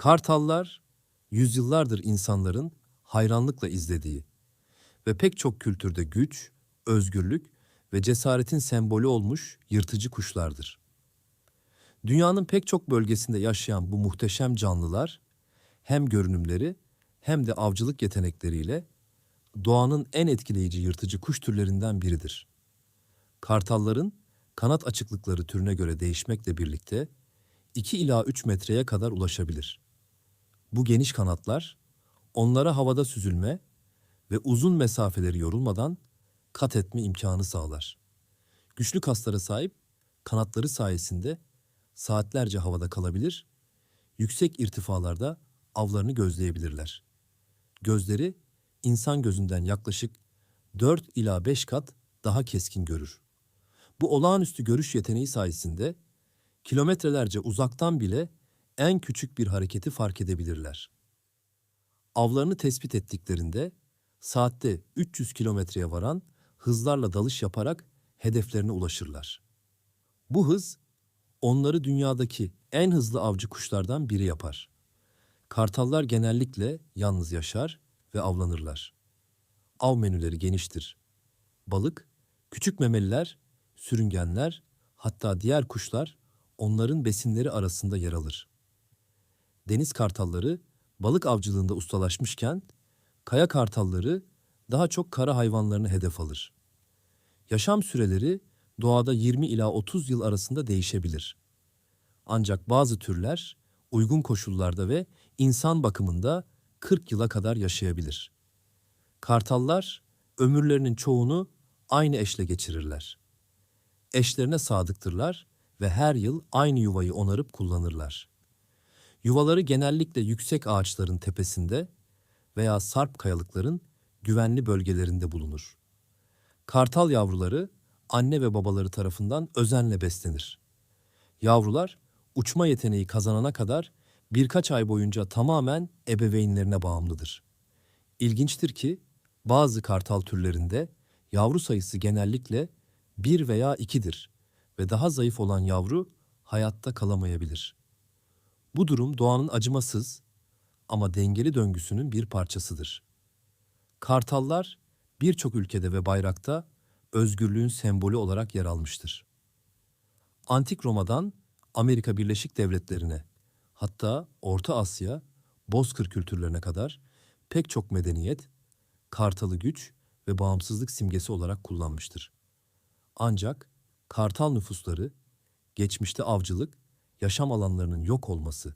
Kartallar, yüzyıllardır insanların hayranlıkla izlediği ve pek çok kültürde güç, özgürlük ve cesaretin sembolü olmuş yırtıcı kuşlardır. Dünyanın pek çok bölgesinde yaşayan bu muhteşem canlılar hem görünümleri hem de avcılık yetenekleriyle doğanın en etkileyici yırtıcı kuş türlerinden biridir. Kartalların kanat açıklıkları türüne göre değişmekle birlikte 2 ila 3 metreye kadar ulaşabilir. Bu geniş kanatlar onlara havada süzülme ve uzun mesafeleri yorulmadan kat etme imkanı sağlar. Güçlü kaslara sahip kanatları sayesinde saatlerce havada kalabilir, yüksek irtifalarda avlarını gözleyebilirler. Gözleri insan gözünden yaklaşık 4 ila 5 kat daha keskin görür. Bu olağanüstü görüş yeteneği sayesinde kilometrelerce uzaktan bile en küçük bir hareketi fark edebilirler. Avlarını tespit ettiklerinde saatte 300 kilometreye varan hızlarla dalış yaparak hedeflerine ulaşırlar. Bu hız onları dünyadaki en hızlı avcı kuşlardan biri yapar. Kartallar genellikle yalnız yaşar ve avlanırlar. Av menüleri geniştir. Balık, küçük memeliler, sürüngenler, hatta diğer kuşlar onların besinleri arasında yer alır. Deniz kartalları balık avcılığında ustalaşmışken kaya kartalları daha çok kara hayvanlarını hedef alır. Yaşam süreleri doğada 20 ila 30 yıl arasında değişebilir. Ancak bazı türler uygun koşullarda ve insan bakımında 40 yıla kadar yaşayabilir. Kartallar ömürlerinin çoğunu aynı eşle geçirirler. Eşlerine sadıktırlar ve her yıl aynı yuvayı onarıp kullanırlar. Yuvaları genellikle yüksek ağaçların tepesinde veya sarp kayalıkların güvenli bölgelerinde bulunur. Kartal yavruları anne ve babaları tarafından özenle beslenir. Yavrular uçma yeteneği kazanana kadar birkaç ay boyunca tamamen ebeveynlerine bağımlıdır. İlginçtir ki bazı kartal türlerinde yavru sayısı genellikle bir veya ikidir ve daha zayıf olan yavru hayatta kalamayabilir. Bu durum doğanın acımasız ama dengeli döngüsünün bir parçasıdır. Kartallar birçok ülkede ve bayrakta özgürlüğün sembolü olarak yer almıştır. Antik Roma'dan Amerika Birleşik Devletleri'ne, hatta Orta Asya, Bozkır kültürlerine kadar pek çok medeniyet kartalı güç ve bağımsızlık simgesi olarak kullanmıştır. Ancak kartal nüfusları geçmişte avcılık, yaşam alanlarının yok olması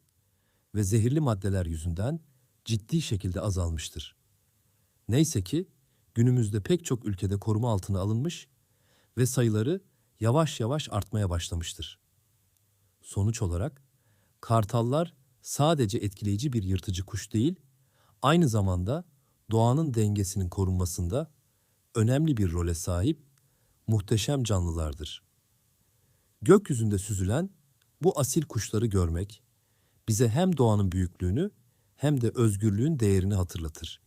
ve zehirli maddeler yüzünden ciddi şekilde azalmıştır. Neyse ki günümüzde pek çok ülkede koruma altına alınmış ve sayıları yavaş yavaş artmaya başlamıştır. Sonuç olarak kartallar sadece etkileyici bir yırtıcı kuş değil, aynı zamanda doğanın dengesinin korunmasında önemli bir role sahip muhteşem canlılardır. Gökyüzünde süzülen bu asil kuşları görmek bize hem doğanın büyüklüğünü hem de özgürlüğün değerini hatırlatır.